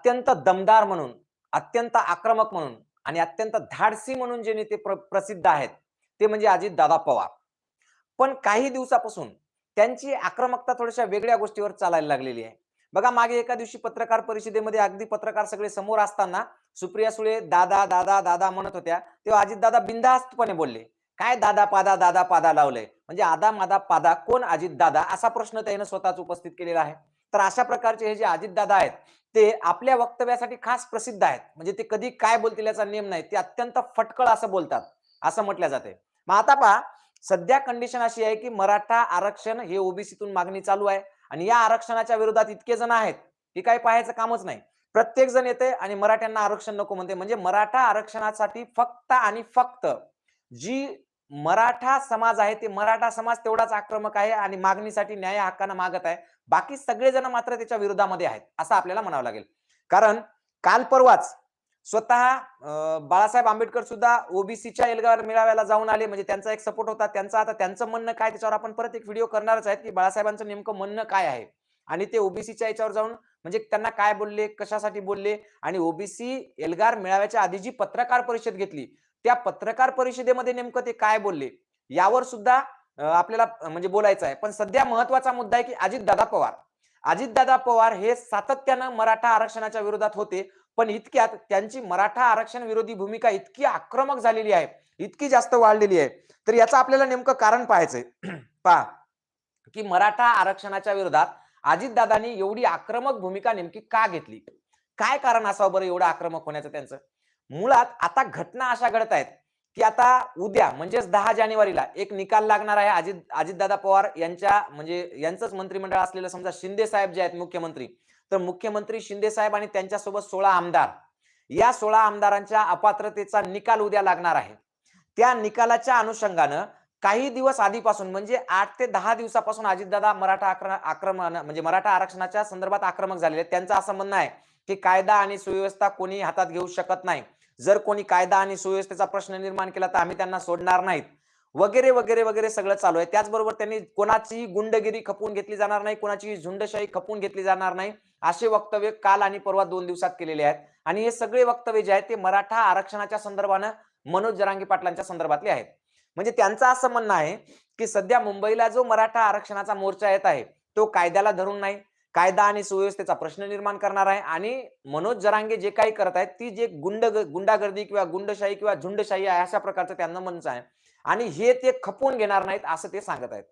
अत्यंत दमदार म्हणून अत्यंत आक्रमक म्हणून आणि अत्यंत धाडसी म्हणून जे नेते प्र प्रसिद्ध आहेत ते म्हणजे अजितदादा पवार. पण काही दिवसापासून त्यांची आक्रमकता थोड्याशा वेगळ्या गोष्टीवर चालायला लागलेली आहे. बघा मागे एका दिवशी पत्रकार परिषदेमध्ये अगदी पत्रकार सगळे समोर असताना सुप्रिया सुळे दादा दादा दादा म्हणत होत्या. तेव्हा अजितदादा बिनधास्तपणे बोलले काय दादा पादा दादा पादा लावलंय? म्हणजे आदा मादा पादा कोण अजितदादा? असा प्रश्न त्यानं स्वतःच उपस्थित केलेला आहे. तर अशा प्रकारचे हे जे अजितदादा आहेत ते आपल्या वक्तव्यासाठी खास प्रसिद्ध आहेत. म्हणजे ते कधी काय बोलतील याचा नियम नाही. ते अत्यंत फटकळ असं बोलतात असं म्हटलं जाते. मग आता पहा सध्या कंडिशन अशी आहे की मराठा आरक्षण हे ओबीसीतून मागणी चालू आहे आणि या आरक्षणाच्या विरोधात इतके जण आहेत की काही पाहायचं कामच नाही. प्रत्येक जण येते आणि मराठ्यांना आरक्षण नको म्हणते. म्हणजे मराठा आरक्षणासाठी फक्त आणि फक्त जी मराठा समाज आहे ते मराठा समाज तेवढाच आक्रमक आहे आणि मागणीसाठी न्याय हक्कानं मागत आहे. बाकी सगळेजण मात्र त्याच्या विरोधामध्ये आहेत असं आपल्याला म्हणावं लागेल. कारण काल परवाच स्वतः बाळासाहेब आंबेडकर सुद्धा ओबीसीच्या एल्गार मेळाव्याला जाऊन आले. म्हणजे त्यांचा एक सपोर्ट होता. त्यांचा आता त्यांचं म्हणणं काय? त्याच्यावर आपण परत एक व्हिडिओ करणारच आहेत की बाळासाहेबांचं नेमकं म्हणणं काय आहे? आणि ते ओबीसीच्या याच्यावर जाऊन म्हणजे त्यांना काय बोलले? कशासाठी बोलले? आणि ओबीसी एल्गार मेळाव्याच्या आधी जी पत्रकार परिषद घेतली त्या पत्रकार परिषदेमध्ये नेमकं ते काय बोलले? यावर सुद्धा आपल्याला म्हणजे बोलायचं आहे. पण सध्या महत्त्वाचा मुद्दा आहे की अजितदादा पवार. अजितदादा पवार हे सातत्यानं मराठा आरक्षणाच्या विरोधात होते. पण इतक्यात त्यांची मराठा आरक्षण विरोधी भूमिका इतकी आक्रमक झालेली आहे इतकी जास्त वाढलेली आहे. तर याचं आपल्याला नेमकं कारण पाहायचंय पहा की मराठा आरक्षणाच्या विरोधात अजितदादांनी एवढी आक्रमक भूमिका नेमकी का घेतली? काय कारण असावं बरं एवढं आक्रमक होण्याचं त्यांचं? मुळात आता घटना अशा घडत आहेत की आता उद्या म्हणजेच दहा जानेवारीला एक निकाल लागणार आहे अजित अजितदादा पवार यांच्या म्हणजे यांचंच मंत्रिमंडळ असलेलं समजा शिंदे साहेब जे आहेत मुख्यमंत्री तर मुख्यमंत्री शिंदे साहेब आणि त्यांच्यासोबत सोळा आमदार. या सोळा आमदारांच्या अपात्रतेचा निकाल उद्या लागणार आहे. त्या निकालाच्या अनुषंगानं काही दिवस आधीपासून म्हणजे आठ ते दहा दिवसापासून अजितदादा मराठा आक्र- आक्रमण म्हणजे मराठा आरक्षणाच्या संदर्भात आक्रमक झालेले आहेत. त्यांचं असं म्हणणं आहे की कायदा आणि सुव्यवस्था कोणी हातात घेऊ शकत नाही. जर कोणी कायदा आणि सुव्यवस्थेचा प्रश्न निर्माण केला तर आम्ही त्यांना सोडणार नाहीत. वगैरे वगैरे वगैरे सगळं चालू आहे. त्याचबरोबर त्यांनी कोणाची गुंडगिरी खपवून घेतली जाणार नाही कोणाची झुंडशाही खपवून घेतली जाणार नाही असे वक्तव्य काल आणि परवा दोन दिवसात केलेले आहेत. आणि हे सगळे वक्तव्य जे आहेत ते मराठा आरक्षणाच्या संदर्भानं मनोज जरांगी पाटलांच्या संदर्भातले आहेत. म्हणजे त्यांचं असं म्हणणं आहे की सध्या मुंबईला जो मराठा आरक्षणाचा मोर्चा येत आहे तो कायद्याला धरून नाही. कायदा आणि सुव्यवस्थेचा प्रश्न निर्माण करणार आहे. आणि मनोज जरांगे जे काही करत आहेत ती जे गुंड गुंडागर्दी किंवा गुंडशाही किंवा झुंडशाही आहे अशा प्रकारचं त्यांना म्हणणं आहे. आणि हे ते खपवून घेणार नाहीत असं ते सांगत आहेत.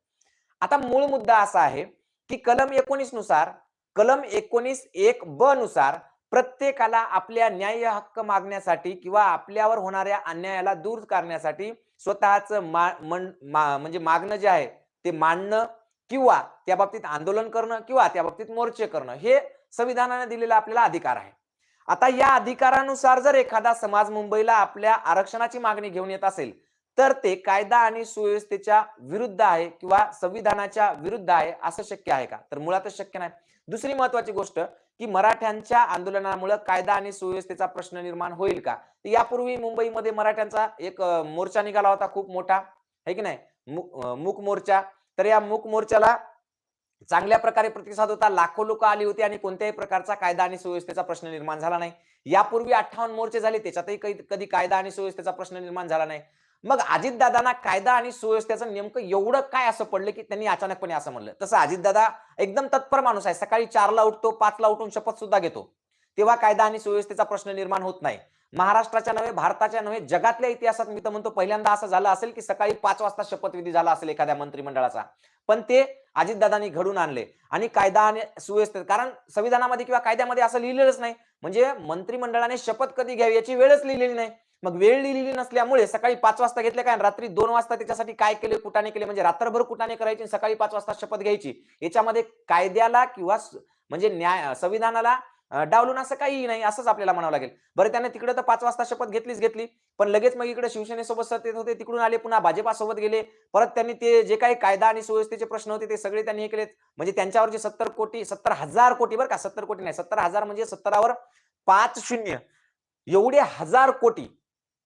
आता मूळ मुद्दा असा आहे की कलम एकोणीसनुसार कलम एकोणीस एक ब नुसार प्रत्येकाला आपल्या न्याय हक्क मागण्यासाठी किंवा आपल्यावर होणाऱ्या अन्यायाला दूर करण्यासाठी स्वतःच मा- म्हणजे मागणं जे आहे ते मांडणं किंवा त्या बाबतीत आंदोलन करणं किंवा त्या बाबतीत मोर्चे करणं हे संविधानाने दिलेला आपल्याला अधिकार आहे. आता या अधिकारानुसार जर एखादा समाज मुंबईला आपल्या आरक्षणाची मागणी घेऊन येत असेल तर ते कायदा आणि सुव्यवस्थेच्या विरुद्ध आहे किंवा संविधानाच्या विरुद्ध आहे असं शक्य आहे का? तर मुळातच शक्य नाही. दुसरी महत्वाची गोष्ट की मराठ्यांच्या आंदोलनामुळे कायदा आणि सुव्यवस्थेचा प्रश्न निर्माण होईल का? यापूर्वी मुंबईमध्ये मराठ्यांचा एक मोर्चा निघाला होता खूप मोठा. है की नाही? मु- मूक मोर्चा. तर या मूक मोर्चाला चांगल्या प्रकारे प्रतिसाद होता. लाखो लोक आली होती आणि कोणत्याही प्रकारचा कायदा आणि सुव्यवस्थेचा प्रश्न निर्माण झाला नाही. यापूर्वी अठ्ठावन्न मोर्चे झाले त्याच्यातही कधी कायदा आणि सुव्यवस्थेचा प्रश्न निर्माण झाला नाही. मग अजितदादांना कायदा आणि सुव्यवस्थेचं नेमकं एवढं काय असं पडलं की त्यांनी अचानकपणे असं म्हणलं. तसं अजितदादा एकदम तत्पर माणूस आहे. सकाळी चारला उठतो पाचला उठून शपथ सुद्धा घेतो. तेव्हा कायदा आणि सुव्यवस्थेचा प्रश्न निर्माण होत नाही. महाराष्ट्राच्या नव्हे भारताच्या नव्हे जगातल्या इतिहासात मी तर म्हणतो पहिल्यांदा असं झालं असेल की सकाळी पाच वाजता शपथविधी झाला असेल एखाद्या मंत्रिमंडळाचा. पण ते अजितदादांनी घडून आणले आणि कायदा आणि सुव्यवस्थेत कारण संविधानामध्ये किंवा कायद्यामध्ये असं लिहिलेलंच नाही. म्हणजे मंत्रिमंडळाने शपथ कधी घ्यावी याची वेळच लिहिलेली नाही. मग वेळ लिहिलेली नसल्यामुळे सकाळी पाच वाजता घेतले काय? रात्री दोन वाजता त्याच्यासाठी काय केले कुटाने केले? म्हणजे रात्रभर कुटाने करायची सकाळी पाच वाजता शपथ घ्यायची. याच्यामध्ये कायद्याला किंवा म्हणजे न्याय संविधानाला डावलून असं काही नाही असंच आपल्याला म्हणावं लागेल. बरं त्याने तिकडे तर पाच वाजता शपथ घेतलीच घेतली पण लगेच मग इकडे शिवसेनेसोबत सत्तेत होते तिकडून आले पुन्हा भाजपासोबत गेले परत त्यांनी ते जे काही कायदा आणि सुव्यवस्थेचे प्रश्न होते ते सगळे त्यांनी हे केलेत. म्हणजे त्यांच्यावर जे सत्तर कोटी सत्तर हजार कोटी बरं का सत्तर कोटी नाही सत्तर हजार म्हणजे सत्तरावर पाच शून्य. एवढे हजार कोटी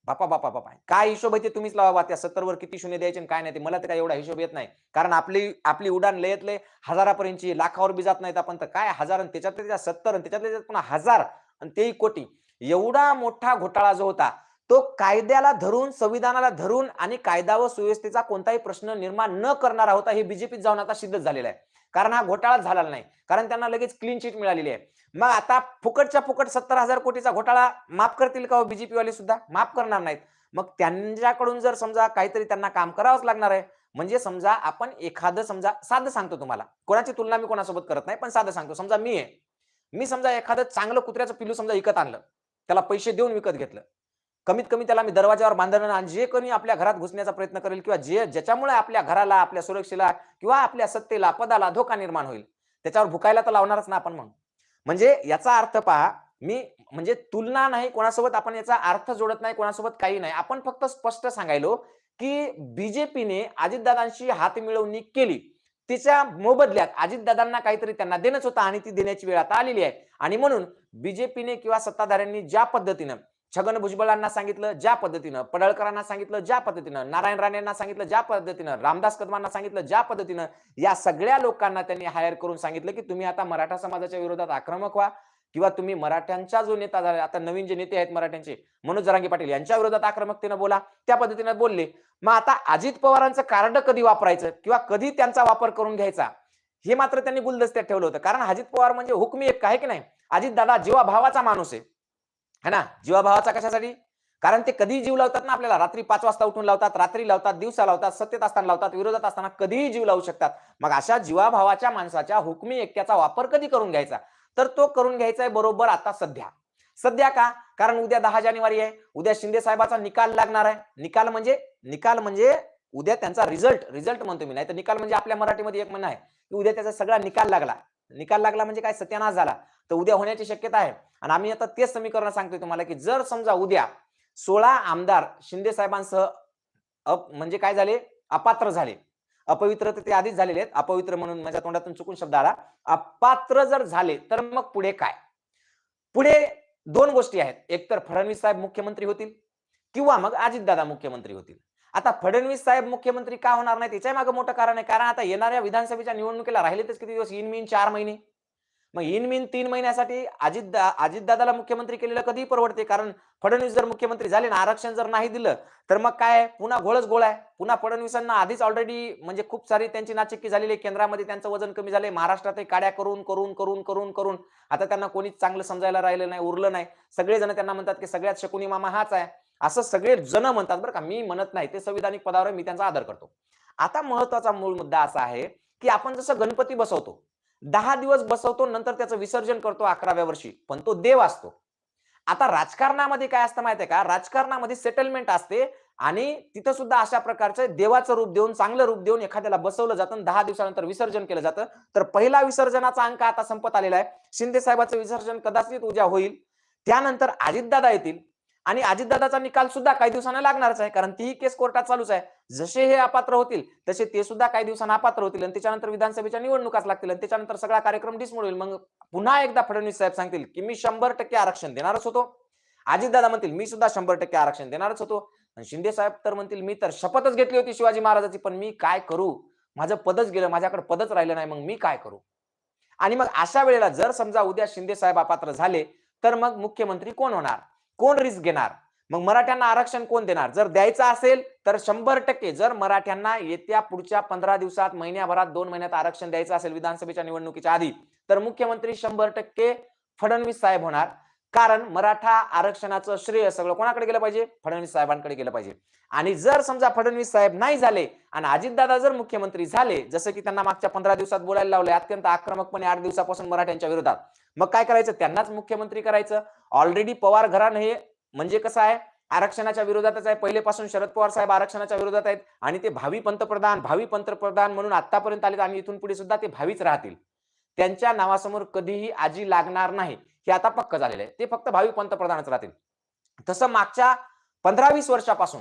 बापा बापा बापा. काय हिशोब आहे ते तुम्हीच लावा बा. त्या सत्तर वर किती शून्य द्यायचे आणि काय नाही ते. मला तर काय एवढा हिशोब येत नाही. कारण आपली आपली उडान लयत लय हजारापर्यंतची लाखावर बी जात नाहीत आपण. तर काय हजार आणि त्याच्यात त्या सत्तर आणि त्याच्यात त्यात पुन्हा हजार आणि तेही कोटी. एवढा मोठा घोटाळा जो होता तो कायद्याला धरून संविधानाला धरून आणि कायदा व सुव्यवस्थेचा कोणताही प्रश्न निर्माण न करणारा होता हे बीजेपीत जाऊन आता सिद्ध झालेला आहे. कारण हा घोटाळा झालेला नाही. कारण त्यांना लगेच क्लीन चिट मिळालेली आहे. मग आता फुकटच्या फुकट सत्तर हजार कोटीचा घोटाळा माफ करतील का हो बीजेपी वाले सुद्धा? माफ करणार नाहीत. मग त्यांच्याकडून जर समजा काहीतरी त्यांना काम करावंच लागणार आहे म्हणजे समजा आपण एखादं समजा साधं सांगतो तुम्हाला. कोणाची तुलना मी कोणासोबत करत नाही पण साधं सांगतो. समजा मी आहे. मी समजा एखादं चांगलं कुत्र्याचं पिलू समजा विकत आणलं. त्याला पैसे देऊन विकत घेतलं. कमीत कमी त्याला मी दरवाजावर बांधणं आणि जे कोणी आपल्या घरात घुसण्याचा प्रयत्न करेल किंवा जे ज्याच्यामुळे आपल्या घराला आपल्या सुरक्षेला किंवा आपल्या सत्तेला पदाला धोका निर्माण होईल त्याच्यावर भुकायला तर लावणारच ना आपण मग. म्हणजे याचा अर्थ पहा मी म्हणजे तुलना नाही कोणासोबत आपण याचा अर्थ जोडत नाही कोणासोबत काही नाही. आपण फक्त स्पष्ट सांगायलो की बीजेपीने अजितदादांशी हात मिळवणी केली. तिच्या मोबदल्यात अजितदादांना काहीतरी त्यांना देणंच होतं आणि ती देण्याची वेळ आता आलेली आहे. आणि म्हणून बीजेपीने किंवा सत्ताधाऱ्यांनी ज्या पद्धतीनं छगन भुजबळांना सांगितलं ज्या पद्धतीनं पडळकरांना सांगितलं ज्या पद्धतीनं नारायण राणेंना सांगितलं ज्या पद्धतीनं रामदास कदमांना सांगितलं ज्या पद्धतीनं या सगळ्या लोकांना त्यांनी हायर करून सांगितलं की तुम्ही आता मराठा समाजाच्या विरोधात आक्रमक व्हा किंवा तुम्ही मराठ्यांचा जो नेता झाला आता नवीन जे नेते आहेत मराठ्यांचे मनोज जरांगे पाटील यांच्या विरोधात आक्रमकतेनं बोला त्या पद्धतीनं बोलले. मग आता अजित पवारांचं कार्ड कधी वापरायचं किंवा कधी त्यांचा वापर करून घ्यायचा हे मात्र त्यांनी गुलदस्त्यात ठेवलं होतं. कारण अजित पवार म्हणजे हुकमी एक आहे की नाही? अजित दादा जीवा भावाचा माणूस आहे है ना? जीवाभावाचा कशासाठी? कारण ते कधी जीव लावतात ना आपल्याला. रात्री पाच वाजता उठून लावतात रात्री लावतात दिवसा लावतात सत्तेत असताना लावतात विरोधात असताना कधीही जीव लावू शकतात. मग अशा जीवाभावाच्या माणसाच्या हुकमी एकट्याचा वापर कधी करून घ्यायचा? तर तो करून घ्यायचा आहे बरोबर आता सध्या. सध्या का? कारण उद्या दहा जानेवारी आहे. उद्या शिंदे साहेबाचा निकाल लागणार आहे. निकाल म्हणजे? निकाल म्हणजे उद्या त्यांचा रिझल्ट रिझल्ट म्हणतो मी. नाही तर निकाल म्हणजे आपल्या मराठीमध्ये एक म्हणणं आहे की उद्या त्याचा सगळा निकाल लागला. निकाल लागला म्हणजे काय? सत्यानाश झाला. तर उद्या होण्याची शक्यता आहे. आणि आम्ही आता तेच समीकरण सांगतोय तुम्हाला की जर समजा उद्या सोळा आमदार शिंदे साहेबांसह अप म्हणजे काय झाले? अपात्र झाले. अपवित्र तर ते आधीच झालेले आहेत. अपवित्र म्हणून माझ्या तोंडातून चुकून शब्द आला. अपात्र जर झाले तर मग पुढे काय? पुढे दोन गोष्टी आहेत. एक तर फडणवीस साहेब मुख्यमंत्री होतील किंवा मग अजितदादा मुख्यमंत्री होतील. आता फडणवीस साहेब मुख्यमंत्री का होणार नाही त्याच्यामागे मोठं कारण आहे. कारण आता येणाऱ्या विधानसभेच्या निवडणुकीला राहिलेच किती दिवस? इनमिन चार महिने. मग इनमिन तीन महिन्यासाठी अजित अजितदादाला मुख्यमंत्री केलेलं कधी परवडते. कारण फडणवीस जर मुख्यमंत्री झाले ना आरक्षण जर नाही दिलं तर मग काय? पुन्हा घोळच गोळ आहे. पुन्हा फडणवीसांना आधीच ऑलरेडी म्हणजे खूप सारी त्यांची नाचिक्की झालेली आहे. केंद्रामध्ये त्यांचं वजन कमी झालंय. महाराष्ट्रातही काड्या करून करून करून करून करून. आता त्यांना कोणीच चांगलं समजायला राहिलं नाही उरलं नाही. सगळेजण त्यांना म्हणतात की सगळ्यात शकुनी मामा हाच आहे. असं सगळे जण म्हणतात बरं का मी म्हणत नाही ते संविधानिक पदावर मी त्यांचा आदर करतो. आता महत्त्वाचा मूळ मुद्दा असा आहे की आपण जसं गणपती बसवतो दहा दिवस बसवतो नंतर त्याचं विसर्जन करतो अकराव्या वर्षी पण तो देव असतो. आता राजकारणामध्ये काय असतं माहितीये का? राजकारणामध्ये सेटलमेंट असते आणि तिथं सुद्धा अशा प्रकारचं देवाचं रूप देऊन चांगलं रूप देऊन एखाद्याला बसवलं जातं दहा दिवसानंतर विसर्जन केलं जातं. तर पहिला विसर्जनाचा अंक आता संपत आलेला आहे. शिंदे साहेबाचं विसर्जन कदाचित उद्या होईल. त्यानंतर अजितदादा येतील. आणि अजितदादाचा निकाल सुद्धा काही दिवसांना लागणारच आहे कारण तीही केस कोर्टात चालूच आहे. जसे हे अपात्र होतील तसे ते सुद्धा काही दिवसांना अपात्र होतील आणि त्याच्यानंतर विधानसभेच्या निवडणुकाच लागतील आणि त्याच्यानंतर सगळा कार्यक्रम डिसमोड होईल. मग पुन्हा एकदा फडणवीस साहेब सांगतील की मी शंभर टक्के आरक्षण देणारच होतो. अजितदादा म्हणतील मी सुद्धा शंभर टक्के आरक्षण देणारच होतो. आणि शिंदे साहेब तर म्हणतील मी तर शपथच घेतली होती शिवाजी महाराजाची पण मी काय करू? माझं पदच गेलं माझ्याकडे पदच राहिलं नाही मग मी काय करू? आणि मग अशा वेळेला जर समजा उद्या शिंदे साहेब अपात्र झाले तर मग मुख्यमंत्री कोण होणार? कोण रिस्क घेणार? मग मराठ्यांना आरक्षण कोण देणार? जर द्यायचं असेल तर शंभर टक्के जर मराठ्यांना येत्या पुढच्या पंधरा दिवसात महिन्याभरात दोन महिन्यात आरक्षण द्यायचं असेल विधानसभेच्या निवडणुकीच्या आधी तर मुख्यमंत्री शंभर टक्के फडणवीस साहेब होणार. कारण मराठा आरक्षणाचं श्रेय सगळं कोणाकडे गेलं पाहिजे? फडणवीस साहेबांकडे गेलं पाहिजे. आणि जर समजा फडणवीस साहेब नाही झाले आणि अजितदादा जर मुख्यमंत्री झाले जसं की त्यांना मागच्या पंधरा दिवसात बोलायला लावले अत्यंत आक्रमकपणे आठ दिवसापासून मराठ्यांच्या विरोधात. मग काय करायचं? त्यांनाच मुख्यमंत्री करायचं. ऑलरेडी पवार घराणं हे म्हणजे कसं आहे? आरक्षणाच्या विरोधातच आहे. पहिलेपासून शरद पवार साहेब आरक्षणाच्या विरोधात आहेत. आणि ते भावी पंतप्रधान भावी पंतप्रधान म्हणून आतापर्यंत आलेत. आणि इथून पुढे सुद्धा ते भावीच राहतील. त्यांच्या नावासमोर कधीही आजी लागणार नाही. हे आता पक्क झालेलं आहे. ते फक्त भावी पंतप्रधानच राहतील. तसं मागच्या पंधरा वीस वर्षापासून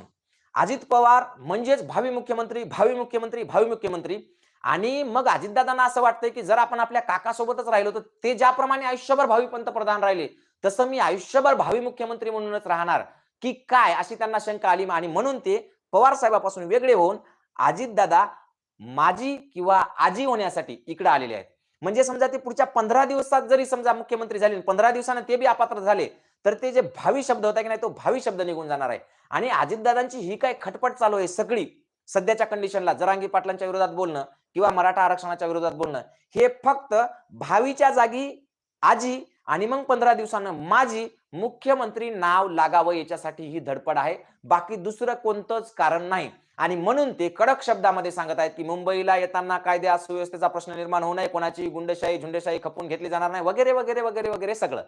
अजित पवार म्हणजेच भावी मुख्यमंत्री भावी मुख्यमंत्री भावी मुख्यमंत्री आणि मग अजितदादांना असं वाटतंय की जर आपण आपल्या काकासोबतच राहिलो तर ते ज्याप्रमाणे आयुष्यभर भावी पंतप्रधान राहिले तसं मी आयुष्यभर भावी मुख्यमंत्री म्हणूनच राहणार. की काय? अशी त्यांना शंका आली आणि म्हणून ते पवार साहेबापासून वेगळे होऊन अजितदादा माजी किंवा आजी होण्यासाठी इकडे आलेले आहेत. म्हणजे समजा ते पुढच्या पंधरा दिवसात जरी समजा मुख्यमंत्री झाले पंधरा दिवसानं ते बी अपात्र झाले तर ते जे भावी शब्द होता की नाही तो भावी शब्द निघून जाणार आहे. आणि अजितदादांची ही काय खटपट चालू आहे सगळी सध्याच्या कंडिशनला जरांगी पाटलांच्या विरोधात बोलणं किंवा मराठा आरक्षणाच्या विरोधात बोलणं हे फक्त भावीच्या जागी आजी आणि मग पंधरा दिवसानं माझी मुख्यमंत्री नाव लागावं याच्यासाठी ही धडपड आहे. बाकी दुसरं कोणतंच कारण नाही. आणि म्हणून ते कडक शब्दामध्ये सांगत आहेत की मुंबईला येताना कायद्या सुव्यवस्थेचा प्रश्न निर्माण होऊ नये कोणाची गुंडशाही झुंडशाही खपून घेतली जाणार नाही वगैरे वगैरे वगैरे वगैरे सगळं.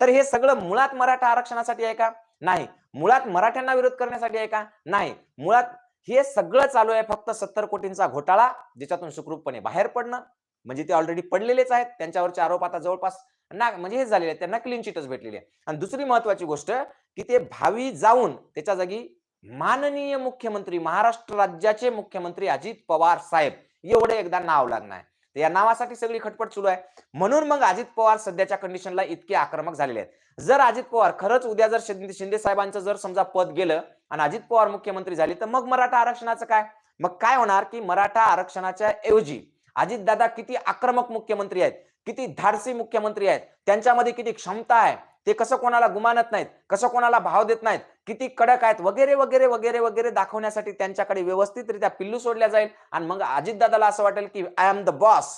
तर हे सगळं मुळात मराठा आरक्षणासाठी आहे का? नाही. मुळात मराठ्यांना विरोध करण्यासाठी आहे का? नाही. मुळात हे सगळं चालू आहे फक्त सत्तर कोटींचा घोटाळा ज्याच्यातून सुखरूपपणे बाहेर पडणं. म्हणजे ते ऑलरेडी पडलेलेच आहेत. त्यांच्यावरचे आरोप आता जवळपास ना म्हणजे हे झालेले आहेत. त्यांना क्लीन चिटच भेटलेली आहे. आणि दुसरी महत्वाची गोष्ट की ते भावी जाऊन त्याच्या जागी माननीय मुख्यमंत्री महाराष्ट्र राज्याचे मुख्यमंत्री अजित पवार साहेब एवढे एकदा नाव लागणार आहे. या नावासाठी सगळी खटपट सुरू आहे. म्हणून मग अजित पवार सध्याच्या कंडिशनला इतके आक्रमक झालेले आहेत. जर अजित पवार खरंच उद्या जर शिंदे साहेबांचं जर समजा पद गेलं आणि अजित पवार मुख्यमंत्री झाले तर मग मराठा आरक्षणाचं काय? मग काय होणार की मराठा आरक्षणाच्या ऐवजी अजितदादा किती आक्रमक मुख्यमंत्री आहेत? किती धाडसी मुख्यमंत्री आहेत त्यांच्यामध्ये किती क्षमता आहे ते कसं कोणाला गुमानत नाहीत कसं कोणाला भाव देत नाहीत किती कडक आहेत वगैरे वगैरे वगैरे वगैरे दाखवण्यासाठी त्यांच्याकडे व्यवस्थितरित्या पिल्लू सोडल्या जाईल. आणि मग अजितदादाला असं वाटेल की आय एम द बॉस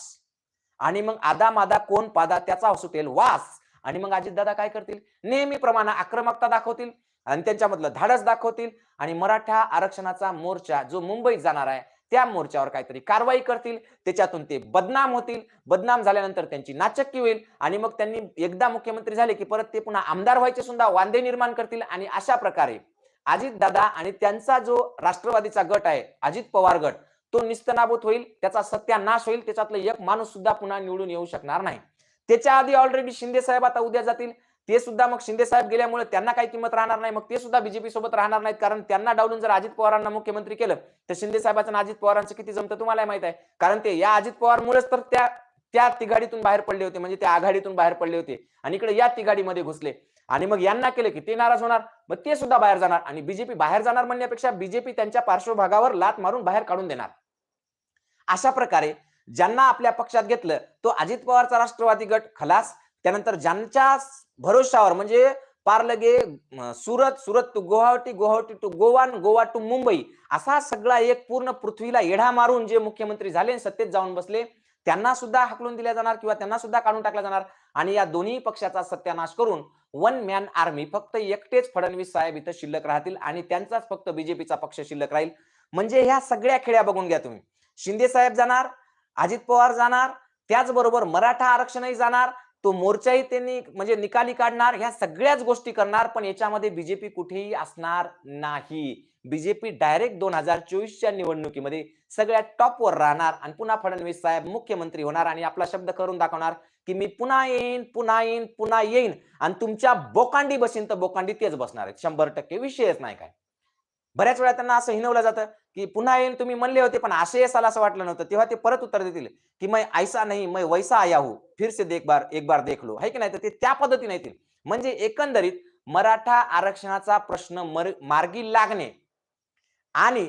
आणि मग आदा मादा कोण पादा त्याचा सुटेल वास. आणि मग अजितदादा काय करतील? नेहमीप्रमाणे आक्रमकता दाखवतील आणि त्यांच्यामधलं धाडस दाखवतील. आणि मराठा आरक्षणाचा मोर्चा जो मुंबईत जाणार आहे त्या मोर्चावर काहीतरी कारवाई करतील त्याच्यातून ते बदनाम होतील. बदनाम झाल्यानंतर त्यांची नाचक्की होईल आणि मग त्यांनी एकदा मुख्यमंत्री झाले की परत ते पुन्हा आमदार व्हायचे सुद्धा वांदे निर्माण करतील आणि अशा प्रकारे अजित दादा आणि त्यांचा जो राष्ट्रवादीचा गट आहे अजित पवार गट तो निस्तनाभूत होईल त्याचा सत्यानाश होईल त्याच्यातलं एक माणूस सुद्धा पुन्हा निवडून येऊ शकणार नाही. त्याच्या आधी ऑलरेडी शिंदे साहेब आता उद्या जातील. ते सुद्धा मग शिंदे साहेब गेल्यामुळे त्यांना काही किंमत राहणार नाही. मग ते सुद्धा बीजेपी सोबत राहणार नाहीत. कारण त्यांना डावलून जर अजित पवारांना मुख्यमंत्री केलं तर शिंदे साहेबांचं अजित पवारांचं किती जमतं तुम्हाला माहीत आहे. कारण ते या अजित पवारमुळेच तर त्या त्या तिघाडीतून बाहेर पडले होते. म्हणजे त्या आघाडीतून बाहेर पडले होते. आणि इकडे या तिघाडीमध्ये घुसले. आणि मग यांना केलं की ते नाराज होणार. मग ते सुद्धा बाहेर जाणार. आणि बीजेपी बाहेर जाणार म्हणण्यापेक्षा बीजेपी त्यांच्या पार्श्वभागावर लात मारून बाहेर काढून देणार. अशा प्रकारे ज्यांना आपल्या पक्षात घेतलं तो अजित पवारचा राष्ट्रवादी गट खलास. त्यानंतर ज्यांच्या भरोशावर म्हणजे पार लगे Surat Surat to Guwahati Guwahati to Goa Goa to Mumbai असा सगळा एक पूर्ण पृथ्वीला येढा मारून जे मुख्यमंत्री झाले सत्तेत जाऊन बसले त्यांना सुद्धा हाकलून दिल्या जाणार किंवा त्यांना सुद्धा काढून टाकला जाणार. आणि या दोन्ही पक्षाचा सत्यानाश करून वन मॅन आर्मी फक्त एकटेच फडणवीस साहेब इथं शिल्लक राहतील आणि त्यांचाच फक्त बीजेपीचा पक्ष शिल्लक राहील. म्हणजे ह्या सगळ्या खेळ्या बघून घ्या तुम्ही. शिंदे साहेब जाणार अजित पवार जाणार त्याचबरोबर मराठा आरक्षणही जाणार तो मोर्चाही त्यांनी म्हणजे निकाली काढणार ह्या सगळ्याच गोष्टी करणार पण याच्यामध्ये बीजेपी कुठेही असणार नाही. बीजेपी डायरेक्ट दोन हजार चोवीसच्या निवडणुकीमध्ये सगळ्यात टॉपवर राहणार आणि पुन्हा फडणवीस साहेब मुख्यमंत्री होणार आणि आपला शब्द करून दाखवणार की मी पुन्हा येईन पुन्हा येईन पुन्हा येईन आणि तुमच्या बोकांडी बसीन तर बोकांडी तेच बसणार आहेत. शंभर टक्के विषयच नाही काय. बऱ्याच वेळा त्यांना असं हिनवलं जातं की पुन्हा येईन तुम्ही म्हणले होते पण असे येसाल असं वाटलं नव्हतं. तेव्हा ते परत उत्तर देतील की मै ऐसा नाही मै वैसा आया हूं. फिर से देख बार एक बार देख लो. है की नाही? तर ते त्या पद्धतीने येतील. म्हणजे एकंदरीत मराठा आरक्षणाचा प्रश्न मर मार्गी लागणे आणि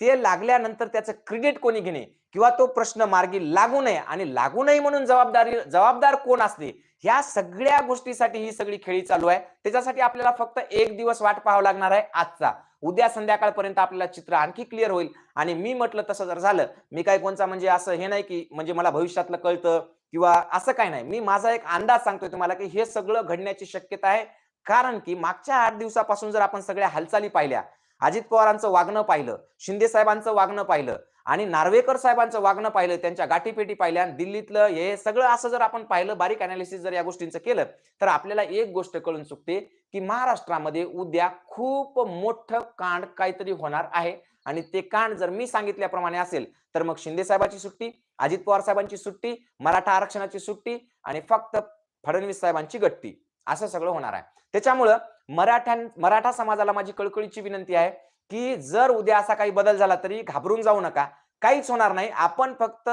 ते लागल्यानंतर त्याचं क्रेडिट कोणी घेणे किंवा तो प्रश्न मार्गी लागू नये आणि लागू नये म्हणून जबाबदारी जबाबदार कोण असते? ह्या सगळ्या गोष्टीसाठी ही सगळी खेळी चालू आहे. त्याच्यासाठी आपल्याला फक्त एक दिवस वाट पाहावं लागणार आहे आजचा. उद्या संध्याकाळपर्यंत आपल्याला चित्र आणखी क्लिअर होईल. आणि मी म्हटलं तसं जर झालं मी काय कोणचा म्हणजे असं हे नाही की म्हणजे मला भविष्यातलं कळतं किंवा असं काय नाही. मी माझा एक अंदाज सांगतोय तुम्हाला की हे सगळं घडण्याची शक्यता आहे. कारण की मागच्या आठ दिवसापासून जर आपण सगळ्या हालचाली पाहिल्या अजित पवारांचं वागणं पाहिलं शिंदे साहेबांचं वागणं पाहिलं आणि नार्वेकर साहेबांचं वागणं पाहिलं त्यांच्या गाठीपेटी पाहिल्या दिल्लीतलं हे सगळं असं जर आपण पाहिलं बारीक अनालिसिस जर या गोष्टींचं केलं तर आपल्याला एक गोष्ट कळून चुकते की महाराष्ट्रामध्ये उद्या खूप मोठं कांड काहीतरी होणार आहे. आणि ते कांड जर मी सांगितल्याप्रमाणे असेल तर मग शिंदे साहेबांची सुट्टी अजित पवार साहेबांची सुट्टी मराठा आरक्षणाची सुट्टी आणि फक्त फडणवीस साहेबांची गट्टी. असं सगळं होणार आहे. त्याच्यामुळं मराठ्यां मराठा समाजाला माझी कळकळीची विनंती आहे की जर उद्या असा काही बदल झाला तरी घाबरून जाऊ नका. काहीच होणार नाही. आपण फक्त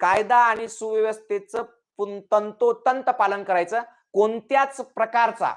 कायदा आणि सुव्यवस्थेचं तंतोतंत पालन करायचं. कोणत्याच प्रकारचा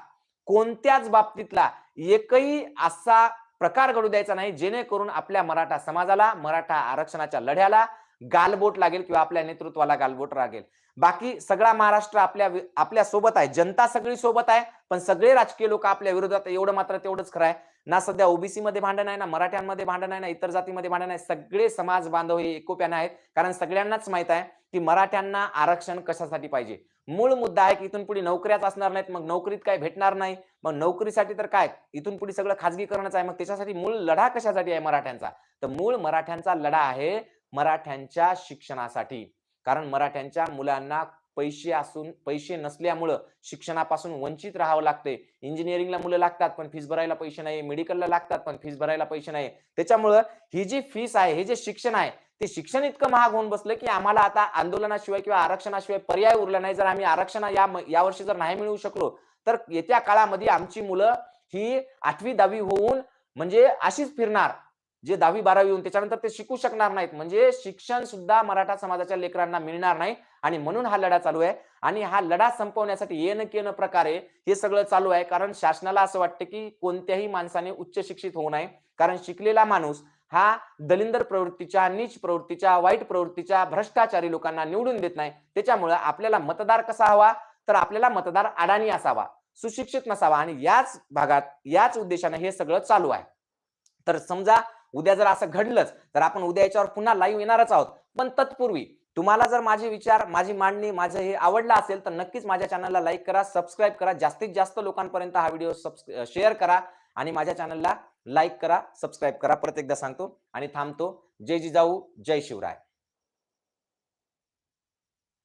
कोणत्याच बाबतीतला एकही असा प्रकार घडू द्यायचा नाही जेणेकरून आपल्या मराठा समाजाला मराठा आरक्षणाच्या लढ्याला गालबोट लागेल किंवा आपल्या नेतृत्वाला गालबोट लागेल. बाकी सगळा महाराष्ट्र आपल्या आपल्यासोबत आहे. जनता सगळी सोबत आहे पण सगळे राजकीय लोक आपल्या विरोधात एवढं मात्र तेवढंच खरं आहे. ना सध्या ओबीसी मध्ये भांडण आहे ना मराठ्यांमध्ये भांडण आहे ना इतर जातीमध्ये भांडण आहे. सगळे समाज बांधव हे एकोप्याने आहेत. कारण सगळ्यांनाच माहीत आहे की मराठ्यांना आरक्षण कशासाठी पाहिजे? मूळ मुद्दा आहे की इथून पुढे नोकऱ्याच असणार नाहीत मग नोकरीत काय भेटणार नाही. मग नोकरीसाठी तर काय? इथून पुढे सगळं खाजगीकरणच आहे. मग त्याच्यासाठी मूळ लढा कशासाठी आहे मराठ्यांचा? तर मूळ मराठ्यांचा लढा आहे मराठ्यांच्या शिक्षणासाठी. कारण मराठ्यांच्या मुलांना पैसे असून पैसे नसल्यामुळं शिक्षणापासून वंचित राहावं लागते इंजिनिअरिंगला मुलं लागतात पण फीस भरायला पैसे नाही मेडिकलला लागतात पण फीस भरायला पैसे नाही त्याच्यामुळं ही जी फीस आहे हे जे शिक्षण आहे ते शिक्षण इतकं महाग होऊन बसलं की आम्हाला आता आंदोलनाशिवाय किंवा आरक्षणाशिवाय पर्याय उरला नाही. जर आम्ही आरक्षण या यावर्षी जर नाही मिळवू शकलो तर येत्या काळामध्ये आमची मुलं ही आठवी दहावी होऊन म्हणजे अशीच फिरणार. जे दहावी बारावी होऊन त्याच्यानंतर ते शिकू शकणार नाहीत. म्हणजे शिक्षण सुद्धा मराठा समाजाच्या लेकरांना मिळणार नाही. आणि म्हणून हा लढा चालू आहे. आणि हा लढा संपवण्यासाठी येणं केन प्रकारे हे सगळं चालू आहे. कारण शासनाला असं वाटतं की कोणत्याही माणसाने उच्च शिक्षित होऊ नये. कारण शिकलेला माणूस हा दलिंदर प्रवृत्तीच्या नीच प्रवृत्तीच्या वाईट प्रवृत्तीच्या भ्रष्टाचारी लोकांना निवडून देत नाही. त्याच्यामुळे आपल्याला मतदार कसा हवा? तर आपल्याला मतदार अडाणी असावा सुशिक्षित नसावा. आणि याच भागात याच उद्देशाने हे सगळं चालू आहे. तर समजा उद्या जर असं घडलंच तर आपण उद्या याच्यावर पुन्हा लाईव्ह येणारच आहोत. पण तत्पूर्वी तुम्हाला जर माझे विचार माझी मांडणी माझं हे आवडलं असेल तर नक्कीच माझ्या चॅनलला लाईक करा सबस्क्राईब करा जास्तीत जास्त लोकांपर्यंत हा व्हिडिओ शेअर करा आणि माझ्या चॅनलला लाईक करा सबस्क्राईब करा. परत एकदा सांगतो आणि थांबतो. जय जिजाऊ जय शिवराय.